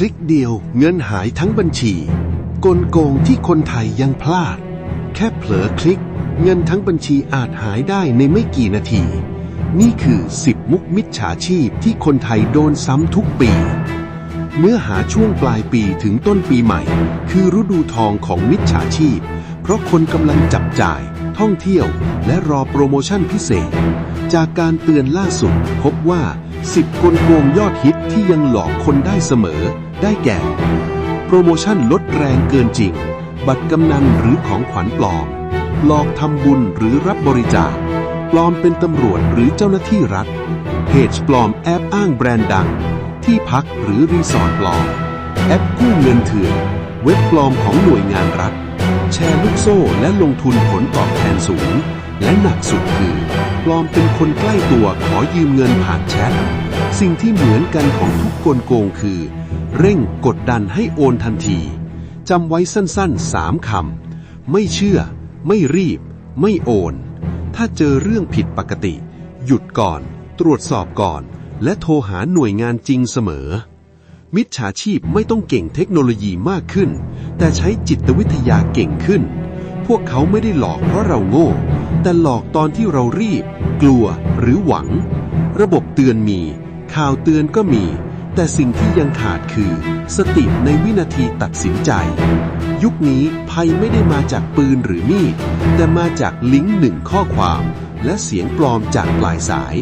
คลิกเดียวเงินหายทั้งบัญชี กลโกงที่คนไทยยังพลาด แค่เผลอคลิก เงินทั้งบัญชีอาจหายได้ในไม่กี่นาที นี่คือ 10 มุกมิจฉาชีพที่คนไทยโดนซ้ำทุกปี เนื้อหาช่วงปลายปีถึงต้นปีใหม่ คือฤดูทองของมิจฉาชีพ เพราะคนกำลังจับจ่ายท่องเที่ยวและรอโปรโมชั่นพิเศษ จากการเตือนล่าสุดพบว่า 10กลโกงยอดฮิตที่ยังหลอกคนได้เสมอ ได้แก่ โปรโมชั่นลดแรงเกินจริง บัตรกำนันหรือของขวัญปลอม หลอกทำบุญหรือรับบริจาค ปลอมเป็นตำรวจหรือเจ้าหน้าที่รัฐ เพจปลอมแอบอ้างแบรนด์ดัง ที่พักหรือรีสอร์ทปลอม แอปกู้เงินเถื่อน เว็บปลอมของหน่วยงานรัฐ แชร์ลูกโซ่และลงทุนผลตอบแทนสูง และหนักสุดคือ ลอมเป็นคนใกล้ตัวขอยืมเงินผ่านแชท สิ่งที่เหมือนกันของทุกกลโกงคือ เร่งกดดันให้โอนทันทีจำไว้สั้นๆสามคำ ไม่เชื่อ ไม่รีบ ไม่โอน ถ้าเจอเรื่องผิดปกติ หยุดก่อน ตรวจสอบก่อน และโทรหาหน่วยงานจริงเสมอ มิจฉาชีพไม่ต้องเก่งเทคโนโลยีมากขึ้น แต่ใช้จิตวิทยาเก่งขึ้น พวกเขาไม่ได้หลอกเพราะเราโง่ แต่หลอกตอนที่เรารีบ กลัวหรือหวัง ระบบเตือนมี ข่าวเตือนก็มี แต่สิ่งที่ยังขาดคือ สติในวินาทีตัดสินใจ ยุคนี้ภัยไม่ได้มาจากปืนหรือมีด แต่มาจากลิงก์หนึ่งข้อความ และเสียงปลอมจากปลายสาย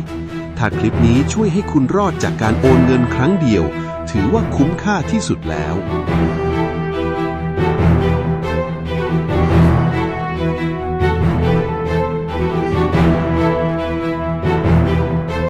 ถ้าคลิปนี้ช่วยให้คุณรอดจากการโอนเงินครั้งเดียว ถือว่าคุ้มค่าที่สุดแล้ว